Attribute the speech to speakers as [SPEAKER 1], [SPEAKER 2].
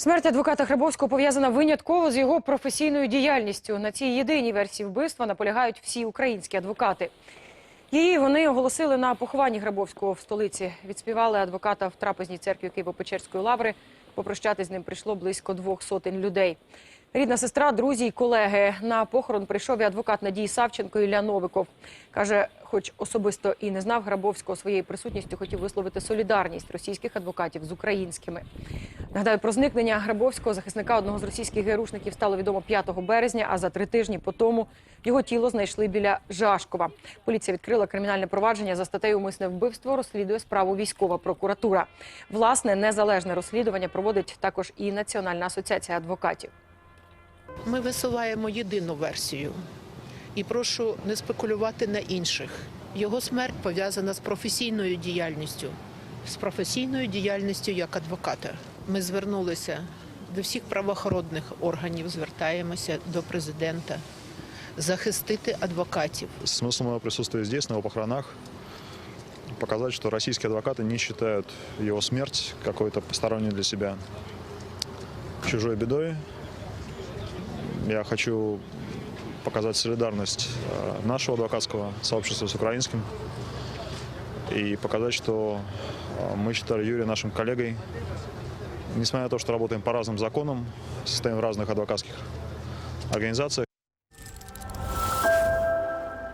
[SPEAKER 1] Смерть адвоката Грабовського пов'язана винятково з його професійною діяльністю. На цій єдиній версії вбивства наполягають всі українські адвокати. Її вони оголосили на похованні Грабовського в столиці. Відспівали адвоката в трапезній церкві Києво-Печерської лаври. Попрощатись з ним прийшло близько двох сотень людей. Рідна сестра, друзі й колеги. На похорон прийшов і адвокат Надії Савченко Ілля Новиков. Каже, хоч особисто і не знав Грабовського своєю присутністю, хотів висловити солідарність російських адвокатів з українськими. Нагадаю, про зникнення Грабовського захисника одного з російських герушників стало відомо 5 березня, а за три тижні по тому його тіло знайшли біля Жашкова. Поліція відкрила кримінальне провадження за статтею «Умисне вбивство», розслідує справу військова прокуратура. Власне, незалежне розслідування проводить також і Національна асоціація адвокатів.
[SPEAKER 2] Ми висуваємо єдину версію і прошу не спекулювати на інших. Його смерть пов'язана з професійною діяльністю, з професійною діяльністю як адвоката. Ми звернулися до всіх правоохоронних органів, звертаємося до президента захистити адвокатів.
[SPEAKER 3] Смысл моего присутствия здесь, на его похоронах, показать, что российские адвокаты не считают его смерть какой-то посторонней для себя чужой бедой. Я хочу показать солидарность э, нашего адвокатского сообщества с украинским и показать, что э, мы считали Юрия нашим коллегой. Несмотря на то, что работаем по разным законам, состоим в разных адвокатских организациях,